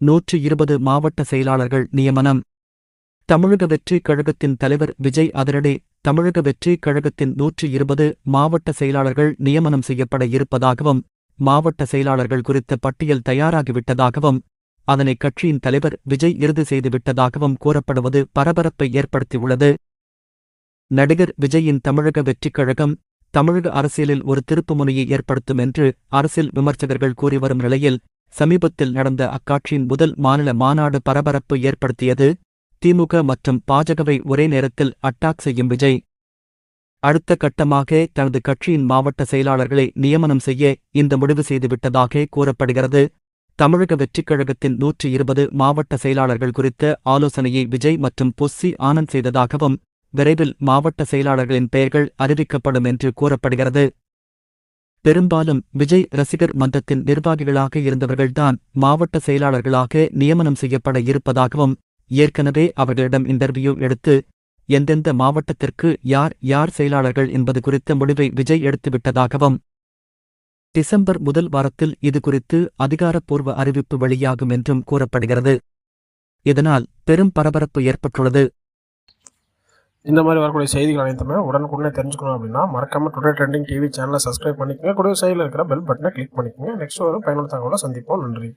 நூற்று இருபது மாவட்ட செயலாளர்கள் நியமனம். தமிழக வெற்றி கழகத்தின் தலைவர் விஜய் அதிரடி தமிழக வெற்றி கழகத்தின் நூற்று இருபது மாவட்ட செயலாளர்கள் நியமனம் செய்யப்பட இருப்பதாகவும் மாவட்ட செயலாளர்கள் குறித்த பட்டியல் தயாராகிவிட்டதாகவும் அதனை கட்சியின் தலைவர் விஜய் இறுதி செய்துவிட்டதாகவும் கூறப்படுவது பரபரப்பை ஏற்படுத்தியுள்ளது. நடிகர் விஜயின் தமிழக வெற்றிக் கழகம் தமிழக அரசியலில் ஒரு திருப்புமுனையை ஏற்படுத்தும் என்று அரசியல் விமர்சகர்கள் கூறி வரும் நிலையில் சமீபத்தில் நடந்த அக்காட்சியின் முதல் மாநில மாநாடு பரபரப்பு ஏற்படுத்தியது. திமுக மற்றும் பாஜகவை ஒரே நேரத்தில் அட்டாக் செய்யும் விஜய். அடுத்த கட்டமாக தனது கட்சியின் மாவட்ட செயலாளர்களை நியமனம் செய்ய இந்த முடிவு செய்துவிட்டதாக கூறப்படுகிறது. தமிழக வெற்றிக் கழகத்தின் நூற்றி இருபது மாவட்ட செயலாளர்கள் குறித்த ஆலோசனையை விஜய் மற்றும் பொஸ்ஸி ஆனந்த் செய்ததாகவும் விரைவில் மாவட்ட செயலாளர்களின் பெயர்கள் அறிவிக்கப்படும் என்று கூறப்படுகிறது. பெரும்பாலும் விஜய் ரசிகர் மன்றத்தின் நிர்வாகிகளாக இருந்தவர்கள்தான் மாவட்ட செயலாளர்களாக நியமனம் செய்யப்பட இருப்பதாகவும் ஏற்கனவே அவர்களிடம் இன்டர்வியூ எடுத்து எந்தெந்த மாவட்டத்திற்கு யார் யார் செயலாளர்கள் என்பது குறித்த முடிவை விஜய் எடுத்துவிட்டதாகவும் டிசம்பர் முதல் வாரத்தில் இது குறித்து அதிகாரப்பூர்வ அறிவிப்பு வெளியாகும் என்றும் கூறப்படுகிறது. இதனால் பெரும் பரபரப்பு ஏற்பட்டுள்ளது. இந்த மாதிரி வரக்கூடிய செய்திகள் அனைத்துமே உடனுக்குடனே தெரிஞ்சுக்கணும் அப்படின்னா மறக்காம டுடே ட்ரெண்டிங் டிவி சேனலை சப்ஸ்கிரைப் பண்ணிக்கங்க. கூட சைடில் இருக்கிற பெல் பட்டனை கிளிக் பண்ணிக்கோங்க. நெக்ஸ்ட் ஒரு பயனுள்ள தகவலை சந்திப்போம். நன்றி.